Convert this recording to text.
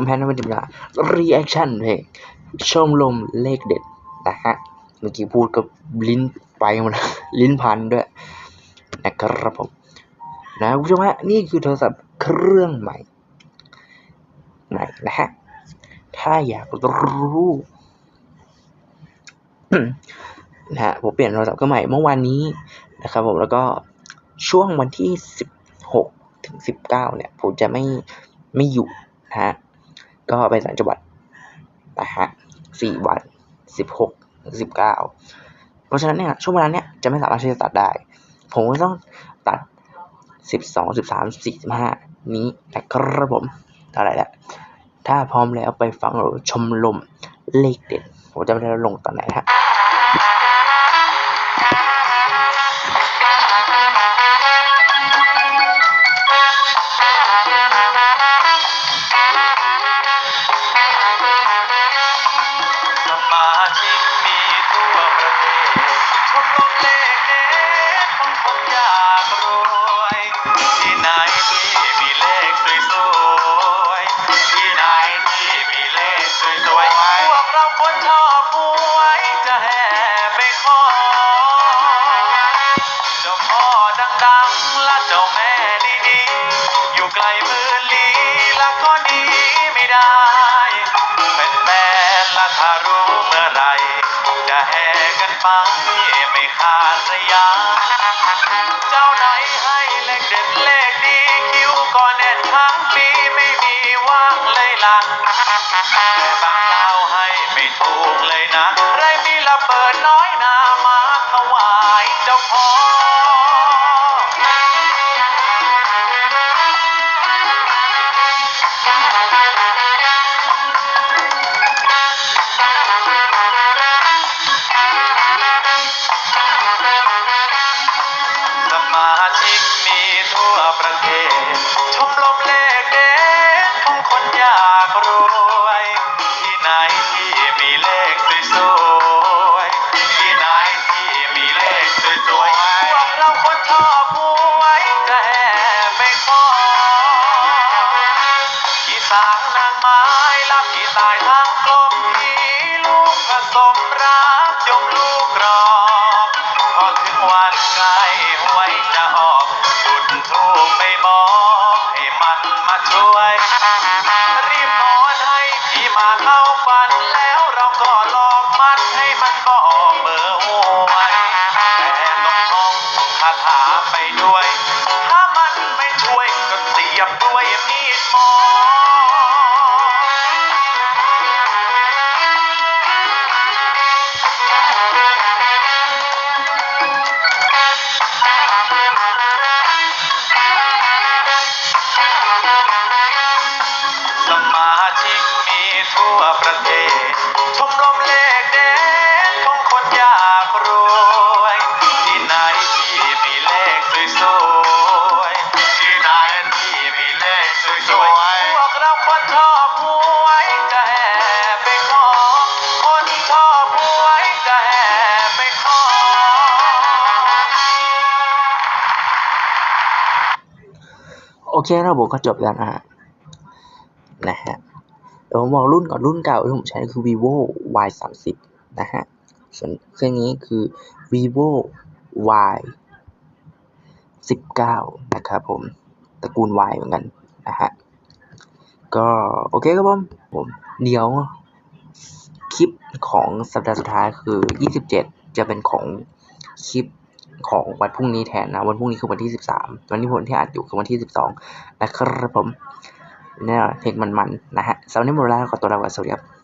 ผมแพนวันดิบลา reaction เพลงชมลมเลขเด็ดนะฮะเมื่อกี้พูดกับลิ้นไปหมดลิ้นพันด้วยนะครับผมนะคุณผู้ชมฮะนี่คือโทรศัพท์เครื่องใหม่ไหนนะฮะถ้าอยากรู้นะฮะผมเปลี่ยนโทรศัพท์เครื่องใหม่เมื่อวานนี้นะครับผมแล้วก็ช่วงวันที่สิบหกถึงสิบเก้าเนี่ย ผมจะไม่ไม่อยู่นะฮะ ก็ไปต่างจังหวัดนะฮะสี่วันสิบหกถึงสิบเก้าเพราะฉะนั้นเนี่ยช่วงเวลาเนี้ยจะไม่สามารถที่จะตัดได้ ผมก็ต้องตัดสิบสองสิบสามสี่สิบห้านี้นะครับผมเท่าไหร่ละถ้าพร้อมแล้วไปฟังหรือชมลมเลขเด็ดผมจะไม่ได้ลงตอนไหนฮะ คนชอบหวยจะแห่ไปขอเจ้าพ่อดังๆและเจ้าแม่ดีๆ อยู่ไกลมือลีและก็หนีไม่ได้ เป็นแฟนและถ้ารู้เมื่อไร จะแห่กันไปไม่ขาดระยะ เจ้าไหนให้เลขเด็ดเลขดีคิวก็แน่นทั้งปีไม่มีว่างเลยล่ะ ไม่ถูกเลยนะไรมีระเบิดน้อยนามาถวายเจ้าพ่อ สางนางไม้รับที่ตายทั้งกลมทีลูกผสมรักยมลูกรอบพอถึงวันใกล้หวยจะออกจุดทูปไปบอกให้มันมาช่วย รีบนอนให้พี่มาเข้าฝันแล้วเราก็หลอกมันให้มันบอกเบอร์หวยแต่ต้องท่องคาถาไป ประเทศชมรมเลขเด็ดของคนอยากรวย ที่ไหนที่มีเลขสวยๆที่ไหนที่มีเลขสวยๆพวกเราคนชอบหวยจะแห่ไปขอ คนชอบหวยจะแห่ไปขอ โอเคนะผมก็จบแล้วนะฮะนะฮะ เดี๋ยวผมบอกรุ่นก่อนรุ่นเก่าที่ผมใช้คือ vivo y 3 0นะฮะ ส่วนเครื่องนี้คือ vivo y 19นะครับผม ตระกูล y เหมือนกันนะฮะ ก็โอเคครับผมผมเดี๋ยวคลิปของสัปดาห์สุดท้ายคือ 27 จะเป็นของคลิปของวันพรุ่งนี้แทนนะ วันพรุ่งนี้คือวันที่ 13 วันนี้ผมที่อัดอยู่คือวันที่ 12 นะครับผม เนี่ยเพลงมันๆนะฮะสำหรับวันนี้หมดแล้วขอตัวลาไปสวัสดีครับ